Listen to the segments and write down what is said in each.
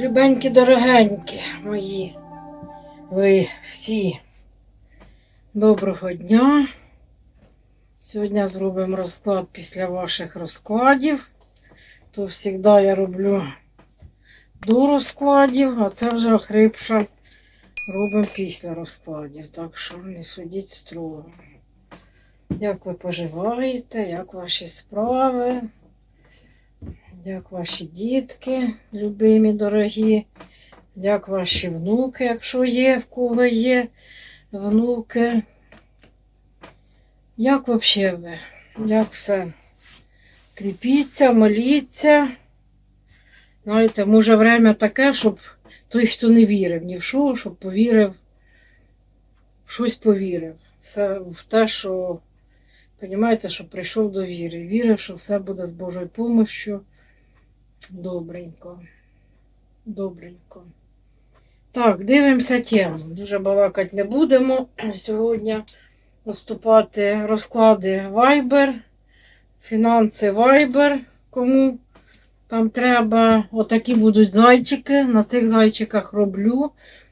Любенькі, дорогенькі мої, ви всі. Доброго дня. Сьогодні зробимо розклад після ваших розкладів. То завжди я роблю до розкладів, а це вже охрипша робимо після розкладів. Так що не судіть строго. Як ви поживаєте, як ваші справи? Як ваші дітки, любимі, дорогі, як ваші внуки, якщо є, в кого є внуки. Як взагалі ви? Як все? Кріпіться, моліться. Знаєте, може время таке, щоб той, хто не вірив ні в що, щоб повірив, в щось повірив. Все в те, що, розумієте, що прийшов до віри. Вірив, що все буде з Божою допомогою. Добренько. Добренько. Так, дивимося тему. Дуже балакати не будемо. Сьогодні наступати розклади Viber, фінанси Viber, кому там треба. Отакі будуть зайчики. На цих зайчиках роблю.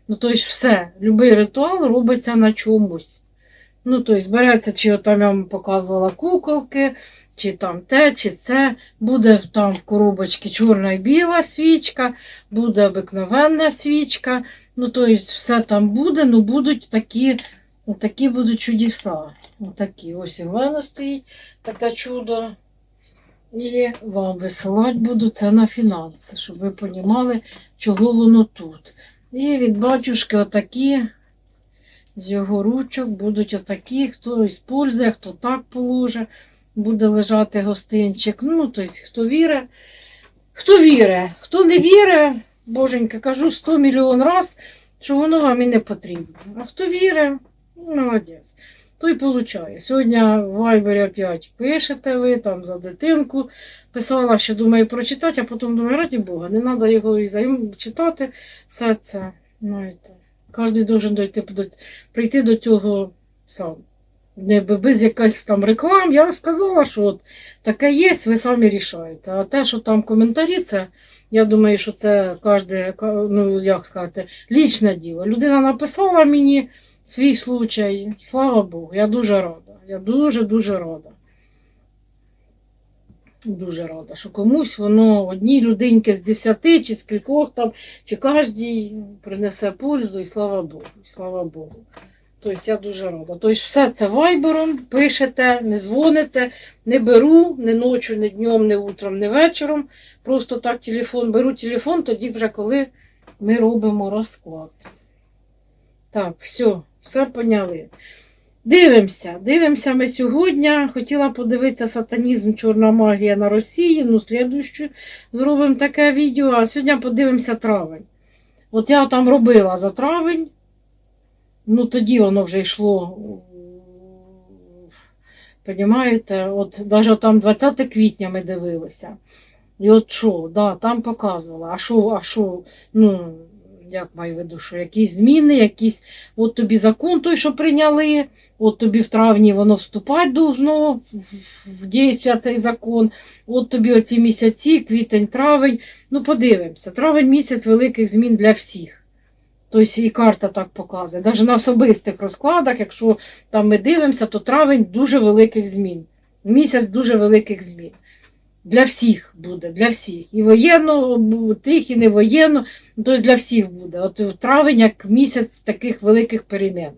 Ну, тобто, все, будь-який ритуал робиться на чомусь. Ну, тобто, береться, чи там я вам показувала куколки, чи там те, чи це. Буде там в коробочці чорна і біла свічка, буде обикновенна свічка. Ну, тобто, все там буде, ну будуть такі, такі будуть чудеса. Отакі. Ось і в мене стоїть таке чудо. І вам висилати буду це на фінанси, щоб ви розуміли, чого воно тут. І від батюшки отакі з його ручок будуть отакі, хто іспользує, хто так положить, буде лежати гостинчик. Ну, тобто, хто вірить, хто вірить, хто не вірить, боженька, кажу 100 мільйон раз, що воно вам і не потрібно. А хто ну, молодець. То й получає. Сьогодні в Вайбері опять пишете ви там за дитинку. Писала, що думаю прочитати, а потім думаю, раді Бога, не треба його і займ читати. Все це. Знаєте. Кожен дойти, прийти до цього сам. Без якихось там реклам. Я сказала, що от таке є, ви самі рішаєте. А те, що там коментарі, це я думаю, що це кожне, ну як сказати, лічне діло. Людина написала мені свій случай. Слава Богу, я дуже рада. Я дуже-дуже рада. Дуже рада, що комусь воно одній людинки з десяти, чи з кількох там, чи кожній принесе пользу, і слава Богу, і слава Богу. Тобто я дуже рада. Тобто все це вайбером, пишете, не дзвоните, не беру ні ночі, ні днем, ні утром, ні вечором. Просто так телефон беру телефон, тоді вже коли ми робимо розклад. Так, все, все поняли. Дивимося, дивимося ми сьогодні. Хотіла подивитися сатанізм, чорна магія на Росії. Ну, слідуючу зробимо таке відео, а сьогодні подивимося травень. От я там робила за травень, ну тоді воно вже йшло. Понімаєте, от навіть там 20 квітня ми дивилися. І от що, да, там показувала. А що, а що, ну, як маю в виду, що якісь зміни, якісь, от тобі закон той, що прийняли, от тобі в травні воно вступати должно в, в, в цей закон, от тобі оці місяці, квітень, травень. Ну, подивимося, травень місяць великих змін для всіх. Тобто і карта так показує. Навіть на особистих розкладах, якщо там ми дивимося, то травень дуже великих змін. Місяць дуже великих змін. Для всіх буде, для всіх. І воєнно, тих, і не воєнно, тобто для всіх буде. От травень як місяць таких великих перемін.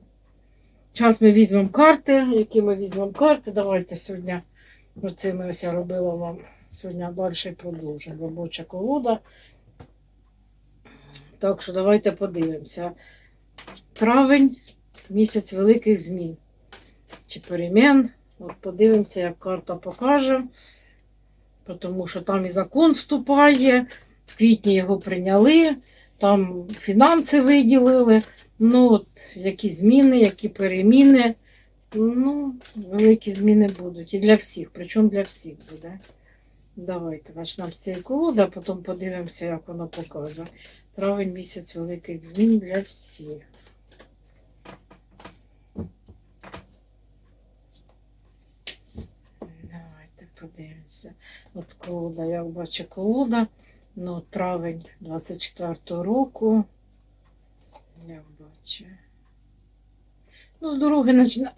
Зараз ми візьмемо карти. Які ми візьмемо карти? Давайте сьогодні. Оце ось я робила вам сьогодні далі продовжимо. Робоча колода. Так що давайте подивимося. Травень місяць великих змін. Чи перемін. От подивимося, як карта покаже тому що там і закон вступає, в квітні його прийняли, там фінанси виділили. Ну, от, які зміни, які переміни. Ну, великі зміни будуть. І для всіх, причому для всіх буде. Давайте почнемо з цієї колоди, а потім подивимося, як воно покаже. Травень місяць великих змін для всіх. Давайте подивимося. От колода, я бачу колода. Ну, травень 24-го року. Я бачу. Ну, з дороги починає.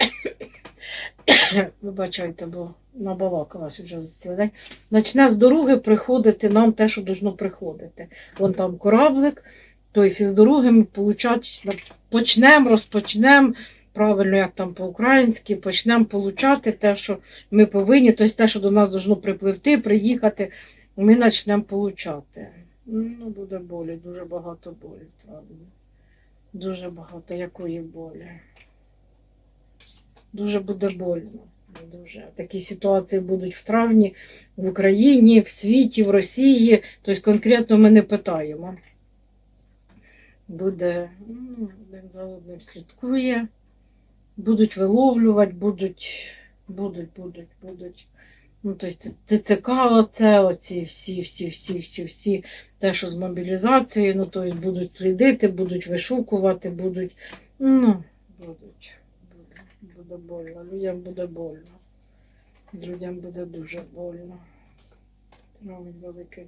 Вибачайте, бо набалакалась вже за цілий день. Почне з дороги приходити нам те, що должно приходити. Вон там кораблик, тобто із дороги ми получать, почнемо, розпочнемо, правильно, як там по-українськи, почнемо получати те, що ми повинні, тобто те, що до нас должно припливти, приїхати, ми почнемо получати. Ну, буде болі, дуже багато болі травні. Дуже багато якої болі. Дуже буде больно. Дуже. Такі ситуації будуть в травні в Україні, в світі, в Росії. Тобто конкретно ми не питаємо. Буде ну, один за одним слідкує, будуть виловлювати, будуть, будуть, будуть, будуть. Ну, тобто ТЦК, оце, оці всі, всі, всі, всі, всі, те, що з мобілізацією, ну, тобто будуть слідити, будуть вишукувати, будуть, ну, будуть, буде, больно. Людям буде больно. Людям буде дуже больно. Травень великий.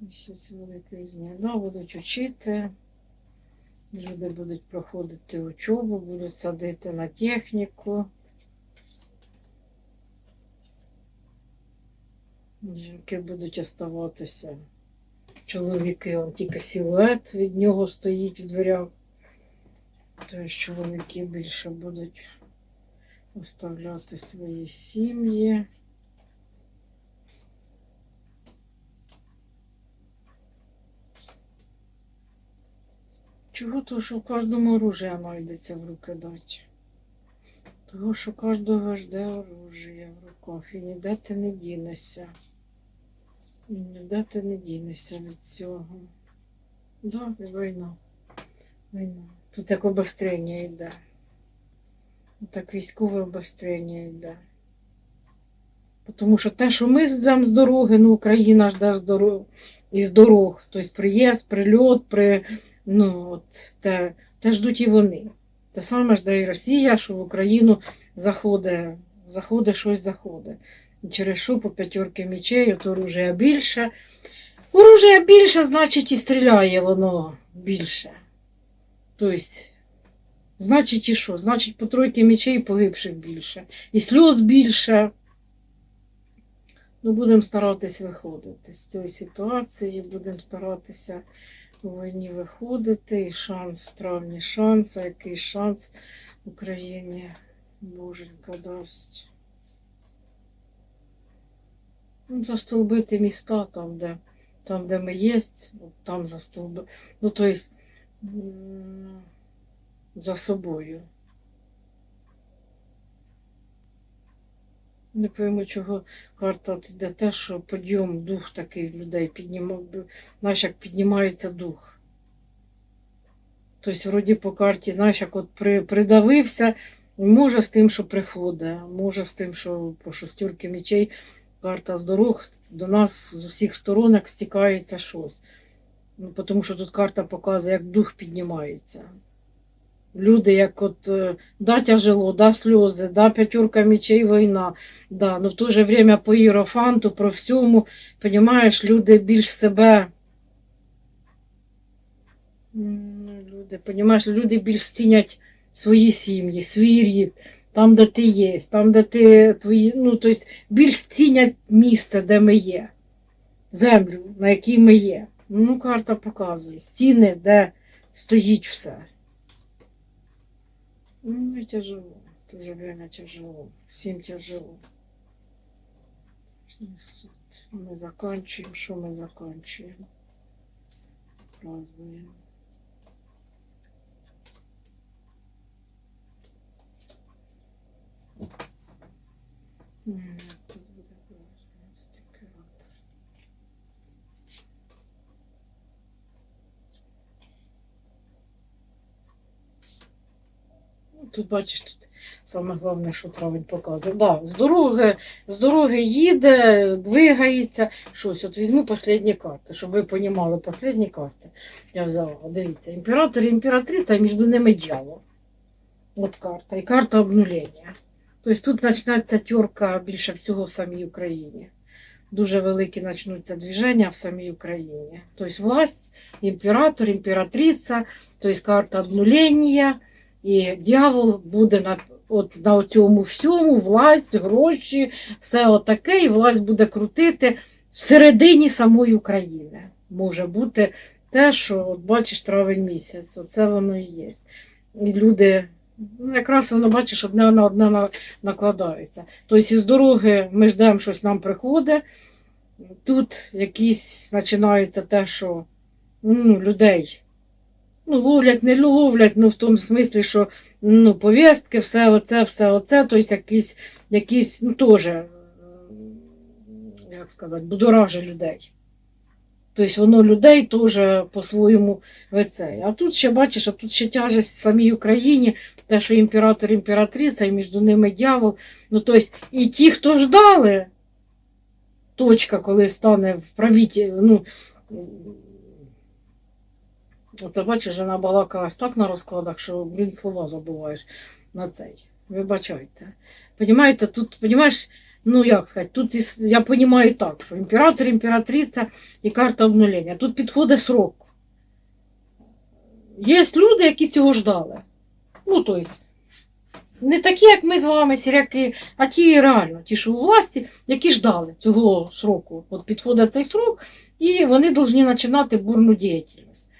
Місяць великий з них. Будуть вчити. Люди будуть проходити учобу, будуть садити на техніку. Жінки будуть оставатися. Чоловіки, он тільки силует від нього стоїть в дверях. Тобто чоловіки більше будуть оставляти свої сім'ї. Чого то, що в кожному оружие знайдеться в руки дати? Того, що кожного жде оружие в руках, і ніде ти не дінешся. І ніде ти не дінешся від цього. Да, війна. Війна. Тут як обострення йде. Так військове обострення йде. Тому що те, що ми здам з дороги, ну Україна жде з дорог, із дорог. Тобто приїзд, прильот, при, ну, от, те, те ждуть і вони. Те саме жде і Росія, що в Україну заходить, заходить щось заходить. І через що по п'ятерки мечей, от оружия більше. Оружия більше, значить, і стріляє воно більше. Тобто, значить, і що? Значить, по тройки мечей погибших більше. І сльоз більше. Ну, будемо старатись виходити з цієї ситуації, будемо старатися у війні виходити. І шанс в травні шанс, а який шанс Україні Боженька дасть. Ну, застолбити міста там, де, там, де ми є, там застолбити. Ну, то есть, м, за собою. Не пойму, чого карта йде те, що підйом, дух такий людей піднімав, знаєш, як піднімається дух. Тобто, вроді по карті, знаєш, як от при, придавився, може з тим, що приходить, може з тим, що по шостюрки мечей карта з дорог до нас з усіх сторонок стікається щось. Ну, тому що тут карта показує, як дух піднімається. Люди, як от е, да тяжело, да сльози, да п'ятерка мечей війна, да, ну в то же время по іерофанту, про всьому, понімаєш, люди більш себе. Ну, Люди, понімаєш, люди більш цінять свої сім'ї, свій рід, там, де ти є, там, де ти твої, ну, тобто більш цінять місце, де ми є, землю, на якій ми є. Ну, карта показує, стіни, де стоїть все. Ну, и тяжело. В то же время тяжело. Всем тяжело. Страшный суд. Мы заканчиваем. Что мы заканчиваем? Празднуем. М, Тут бачиш, тут саме головне, що травень показує. Да, з дороги, з дороги їде, двигається. Щось. От візьму останні карти, щоб ви розуміли останні карти. Я взяла. Дивіться, імператор і імператриця, між ними дьявол. От карта. І карта обнулення. Тобто тут почнеться тюрка більше всього в самій Україні. дуже великі почнуться движення в самій Україні. Тобто власть, імператор, імператриця, тобто карта обнулення, і дьявол буде на, от, на цьому всьому, власть, гроші, все отаке, і власть буде крутити всередині самої України. Може бути те, що от бачиш травень місяць, оце воно і є. І люди, ну, якраз воно бачиш, одне на одне на- накладається. Тобто із дороги ми ждемо, щось нам приходить. Тут якісь починається те, що ну, людей ну, ловлять, не ловлять, ну в тому смислі, що ну, повістки, все оце, все оце, тобто якісь, якісь ну, теж, як сказати, будоражить людей. Тобто воно людей теж по-своєму вицей. А тут ще бачиш, а тут ще тяжесть в самій Україні, те, що імператор, імператриця, і між ними дьявол. Ну, тобто, і ті, хто ждали, точка, коли стане в правіті, ну, оце бачиш, вона балакалась так на розкладах, що, блін, слова забуваєш на цей. Вибачайте. Понімаєте, тут, понімаєш, ну як сказати, тут я розумію так, що імператор, імператриця і карта обнулення. Тут підходить срок. Є люди, які цього ждали. Ну, тобто, не такі, як ми з вами, сіряки, а ті реально, ті, що у власті, які ждали цього сроку. От підходить цей срок, і вони повинні починати бурну діяльність.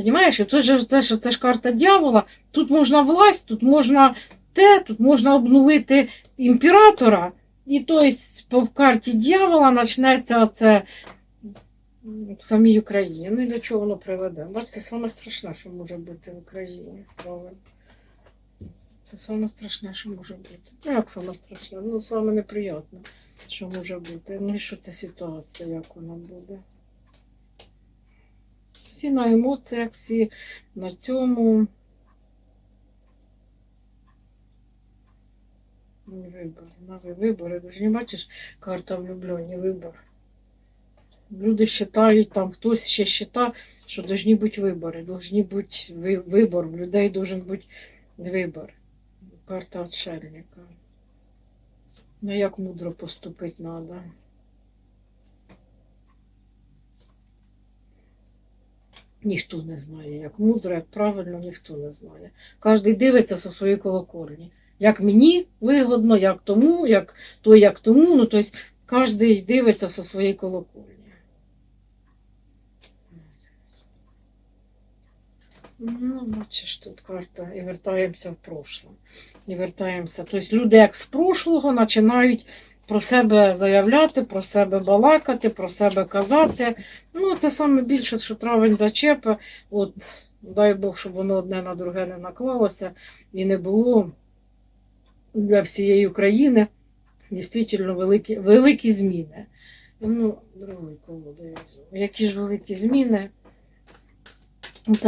Понимаєш? Це ж, це, ж, це ж карта дьявола. Тут можна власть, тут можна те, тут можна обнулити імператора. І то есть, по карті дьявола почнеться оце в самій Україні. Ну і до чого воно приведе? Бачите, це саме страшне, що може бути в Україні. Це саме страшне, що може бути. Ну, як саме страшне? Ну, саме неприємне, що може бути. Ну і що ця ситуація, як вона буде? Всі на емоціях, всі на цьому. Ну, Вибор, нові вибори. Ж не бачиш карта влюблені, вибор. Люди вважають, там хтось ще вважає, що повинні бути вибори. Должні бути вибор. В людей должен бути вибор. Карта отшельника. Ну як мудро поступити треба. Ніхто не знає, як мудро, як правильно, ніхто не знає. Кожен дивиться зі своєї колокольні. Як мені вигодно, як тому, як то, як тому. Ну, тобто, кожен дивиться зі своєї колокольні. Ну, бачиш, тут карта. І вертаємося в прошле. І вертаємося. Тобто люди як з прошлого починають про себе заявляти, про себе балакати, про себе казати. Ну, це саме більше, що травень зачепи. От, дай Бог, щоб воно одне на друге не наклалося і не було для всієї України дійсно великі, великі зміни. Ну, другий колоду. Які ж великі зміни? От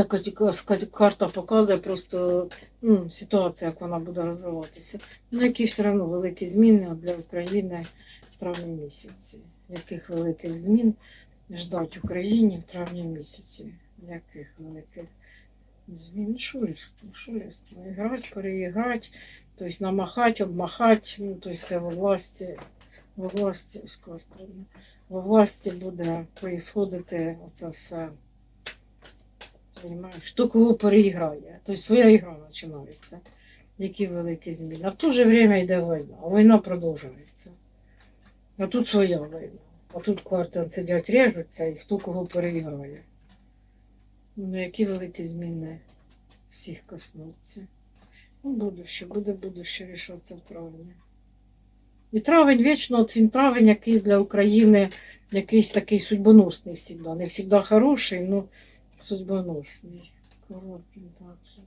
карта показує просто ну, ситуацію, як вона буде розвиватися. Ну, які все одно великі зміни для України в травні місяці. Яких великих змін ждать Україні в травні місяці? Яких великих змін? Шулерство, шулерство. Іграть, переіграть, тобто намахать, обмахать, ну, тобто це во власті, во власті, ну, во власті буде происходити оце все. Понимаєш, хто кого переіграє. Тобто своя ігра починається. Які великі зміни. А в то же время йде війна, а війна продовжується. А тут своя війна. А тут карти сидять, режуться і хто кого переіграє. Ну, які великі зміни всіх коснуться. Ну, будуще, буде будуще рішатися в травні. І травень вічно, от він травень якийсь для України, якийсь такий судьбоносний завжди. Не завжди хороший, ну судьбоносний. Король Пентаклів.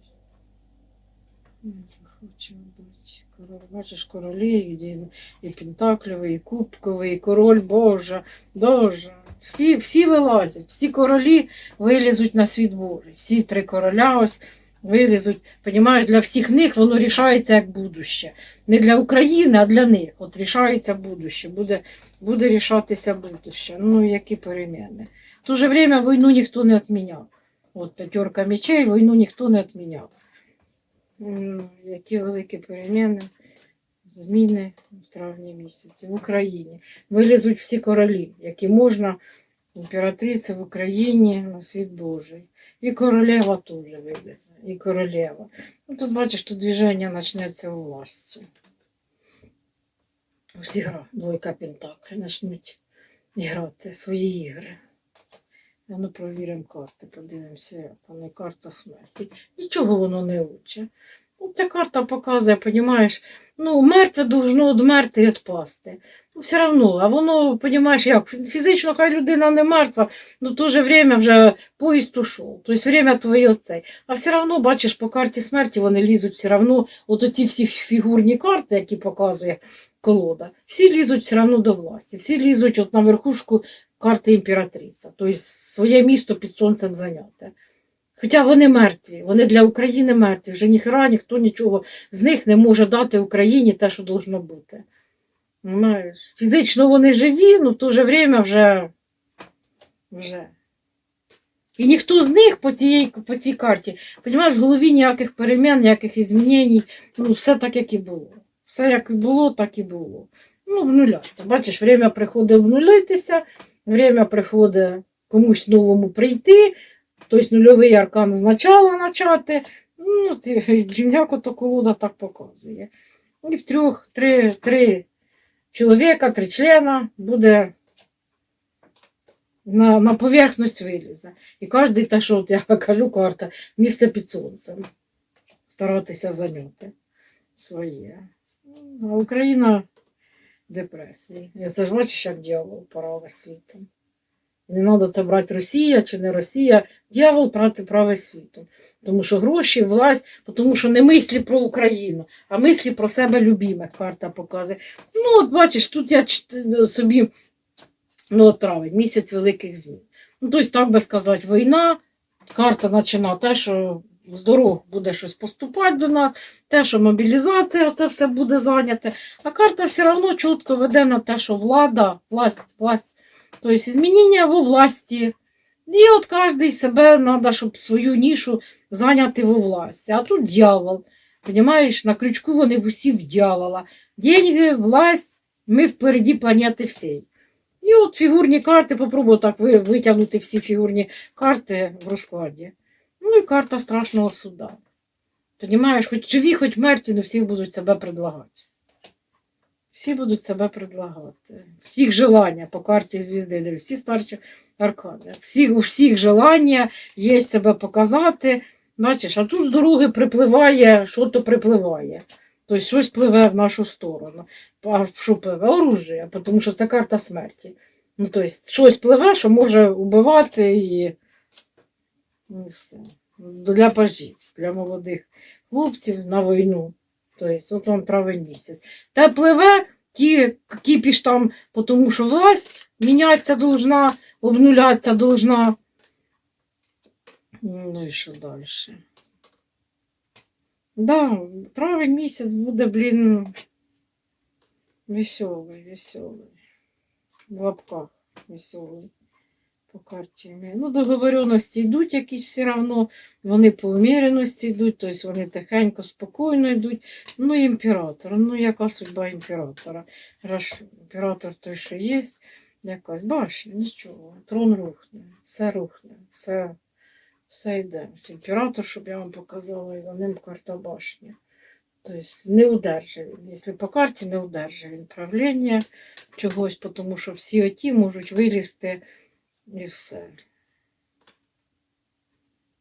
Не захоче дати. Король, бачиш, королі, і, і Пентаклевий, і Кубковий, і король Божа, Божа. Всі, всі вилазять, всі королі вилізуть на світ Божий. Всі три короля ось вилізуть. Понімаєш, для всіх них воно рішається як будуще. Не для України, а для них. От рішається будуще. Буде, буде рішатися будуще. Ну, які переміни. В то же время війну ніхто не відміняв. От п'ятерка мечей, війну ніхто не відміняв. Які великі переміни. зміни в травні місяці в Україні. Вилізуть всі королі, які можна, імператриця в Україні на світ Божий. І королева теж вилізе, і королева. Ну, тут бачиш, тут движення почнеться у власті. Усі гра, двойка пентаклів, почнуть грати свої ігри. А ну провіримо карти, подивимося, як воно карта смерті. Нічого воно не уче. Ну, ця карта показує, понімаєш, ну, мертве должно одмерти і відпасти. Ну, все одно, а воно, понімаєш, як, фізично хай людина не мертва, ну, то же время вже поїзд ушов. Тобто время твоє оцей. А все одно, бачиш, по карті смерті вони лізуть все одно, от оці всі фігурні карти, які показує колода, всі лізуть все одно до власті, всі лізуть от на верхушку карти імператриця, тобто своє місто під сонцем зайняте. Хоча вони мертві, вони для України мертві, вже ніхера ніхто нічого з них не може дати Україні те, що должно бути. Фізично вони живі, але в то же время вже. вже. І ніхто з них по, цієї, по цій карті, розумієш, в голові ніяких перемін, ніяких змінень, ну все так, як і було. Все як і було, так і було. Ну, обнуляться. Бачиш, время приходить обнулитися, время приходить комусь новому прийти, тобто нульовий аркан спочатку почати. Ну, ти- як ото колода так показує. І в трьох, три, три чоловіка, три члена буде на, на поверхність вилізе. І кожен, те, що я кажу, карта, місце під сонцем. Старатися зайняти своє. А Україна депресії. І це ж бачиш, як дьявол править світом. Не треба це брати Росія чи не Росія. Дьявол проти править світом. Тому що гроші, власть, тому що не мислі про Україну, а мислі про себе любимих карта показує. Ну, от бачиш, тут я собі ну, травень, місяць великих змін. Ну, тобто, так би сказати, війна, карта починає те, що з дорог буде щось поступати до нас, те, що мобілізація, це все буде зайняте. А карта все одно чітко веде на те, що влада, власть, власть, тобто змінення во власті. І от кожен себе треба, щоб свою нішу зайняти во власті. А тут дьявол. Понимаєш, на крючку вони усі в дьявола. Деньги, власть, ми впереді планети всієї. І от фігурні карти, попробую так витягнути всі фігурні карти в розкладі. Ну і карта страшного суда. Понимаєш, хоч живі, хоч мертві, але всіх будуть себе предлагати. Всі будуть себе предлагати. Всіх желання по карті звізди, всі старші аркади. Всіх, у всіх желання є себе показати. Бачиш, а тут з дороги припливає, що то припливає. Тобто щось пливе в нашу сторону. А що пливе? Оружие, тому що це карта смерті. Ну, тобто, щось пливе, що може вбивати і, ну, і все. Для пажів, для молодих хлопців на війну. Тобто, от вам травень місяць. Та пливе ті кіпіш там, тому що власть мінятися должна, обнулятися должна. Ну і що далі? Да, травень місяць буде, блін, веселий, веселий. В лапках веселий по карті. Ну, договоренності йдуть якісь все одно, вони по уміреності йдуть, тобто вони тихенько, спокійно йдуть. Ну, імператор, ну яка судьба імператора? Хорошо, імператор той, що є, якась башня, нічого, трон рухне, все рухне, все, все йде. Ось Імператор, щоб я вам показала, і за ним карта башні. Тобто не удержить він. Якщо по карті не удержить він правління чогось, тому що всі оті можуть вилізти і все.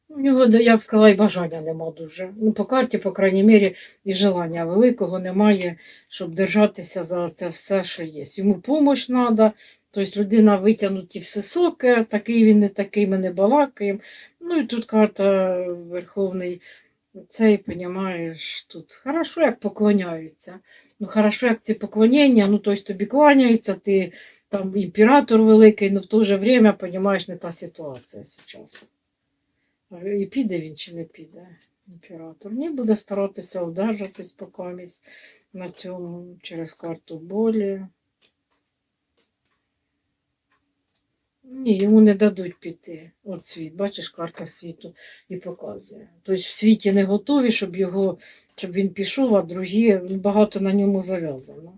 У нього, я б сказала, і бажання нема дуже. Ну, по карті, по крайній мірі, і желання великого немає, щоб держатися за це все, що є. Йому допомога треба, тобто людина витягнуті все соки, такий він не такий, ми не балакаємо. Ну і тут карта Верховний цей, понімаєш, тут хорошо, як поклоняються. Ну, хорошо, як ці поклонення, ну, тобто тобі кланяються, ти там імператор великий, але в то же время, понімаєш, не та ситуація зараз. І піде він чи не піде імператор. Ні, буде старатися одержатись покамість на цьому через карту болі. Ні, йому не дадуть піти. От світ, бачиш, карта світу і показує. Тобто в світі не готові, щоб його, щоб він пішов, а другі багато на ньому зав'язано.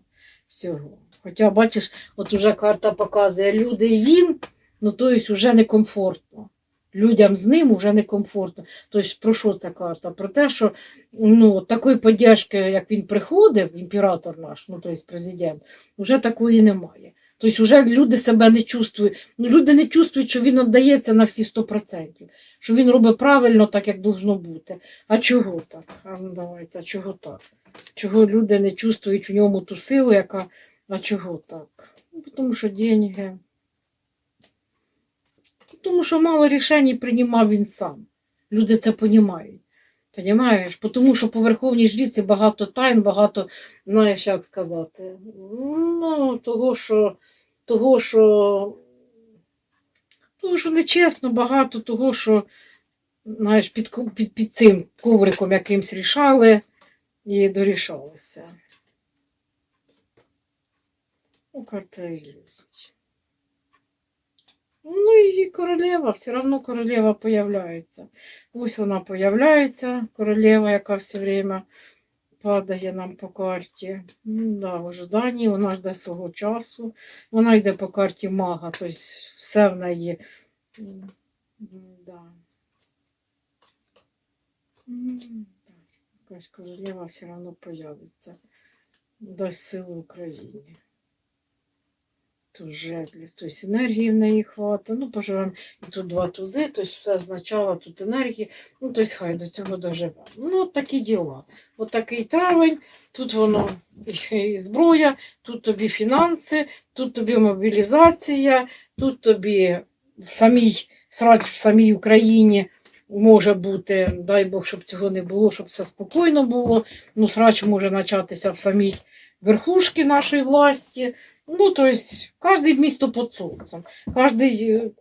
Всього. Хоча, бачиш, от уже карта показує люди і він, ну тобто вже некомфортно. Людям з ним вже некомфортно. Тобто, про що ця карта? Про те, що ну, такої поддержки, як він приходив, імператор наш, ну тобто президент, вже такої немає. Тобто вже люди себе не чувствують. Ну, люди не чувствують, що він віддається на всі 100%, що він робить правильно так, як должно бути. А чого так? А ну давайте, а чого так? Чого люди не чувствують в ньому ту силу, яка. А чого так? Ну, тому що деньги. Тому що мало рішень приймав він сам. Люди це розуміють. Понімаєш? Тому що по Верховній жріці багато тайн, багато, знаєш, як сказати, ну, того, що, того, що, того, що нечесно, багато того, що, знаєш, під, під, під цим ковриком якимсь рішали і дорішалися. Ну, карта ілюзій. Ну і королева, все одно королева появляється. Ось вона появляється, королева, яка все время падає нам по карті. Ну, да, в ожиданні, вона жде свого часу. Вона йде по карті мага, тобто все в неї. Да. Якась королева все одно появиться. Дасть силу Україні. Тут жезлів, тобто енергії в неї хватить. Ну, поживемо і тут два тузи, тобто все означало тут енергії. Ну, тобто хай до цього доживе. Ну, от такі діла. От такий травень, тут воно і зброя, тут тобі фінанси, тут тобі мобілізація, тут тобі в самій срач в самій Україні може бути, дай Бог, щоб цього не було, щоб все спокійно було. Ну, срач може початися в самій верхушці нашої власті. Ну, то есть, кожне місто під сонцем, кожен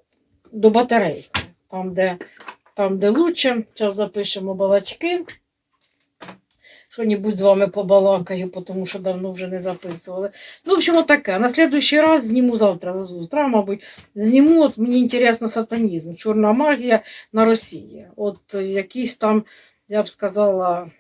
до батарейки, там, де, там, де лучше. Зараз запишемо балачки. Що-небудь з вами побалакаю, тому що давно вже не записували. Ну, в общем, таке. На следующий раз зніму завтра, завтра, мабуть, зніму. От мені інтересно сатанізм, чорна магія на Росії. От якісь там, я б сказала,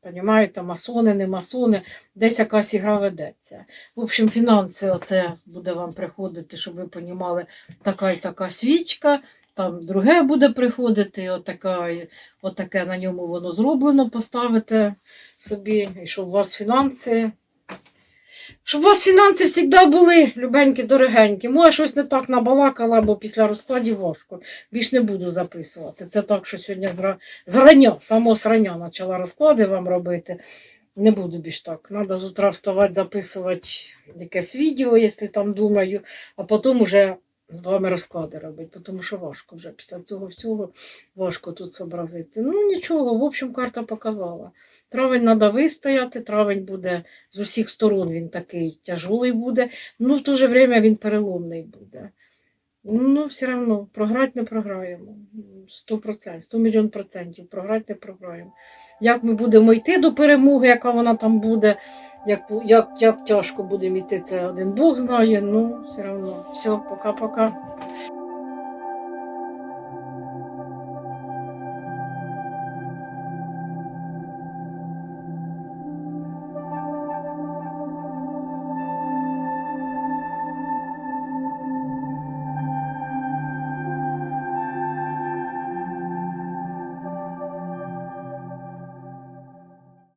Понімаєте, масони, не масони, десь якась ігра ведеться. В общем, фінанси, оце буде вам приходити, щоб ви понімали, така і така свічка, там друге буде приходити, отака, отаке на ньому воно зроблено, поставите собі, і щоб у вас фінанси. Щоб у вас фінанси завжди були, любенькі, дорогенькі. Може, щось не так набалакала, бо після розкладів важко. Більш не буду записувати. Це так, що сьогодні зра... зрання, само зрання почала розклади вам робити. Не буду більш так. Треба з утра вставати, записувати якесь відео, якщо там думаю, а потім вже з вами розклади робити, тому що важко вже після цього всього важко тут зобразити. Ну нічого, в общем, карта показала. Травень треба вистояти, травень буде з усіх сторон він такий тяжелий буде, ну в то же время він переломний буде. Ну, все одно, програти не програємо. 100%, 100 мільйон процентів. Програти не програємо. Як ми будемо йти до перемоги, яка вона там буде, як, як, як тяжко будемо йти, це один Бог знає. Ну, все одно. Все, пока-пока.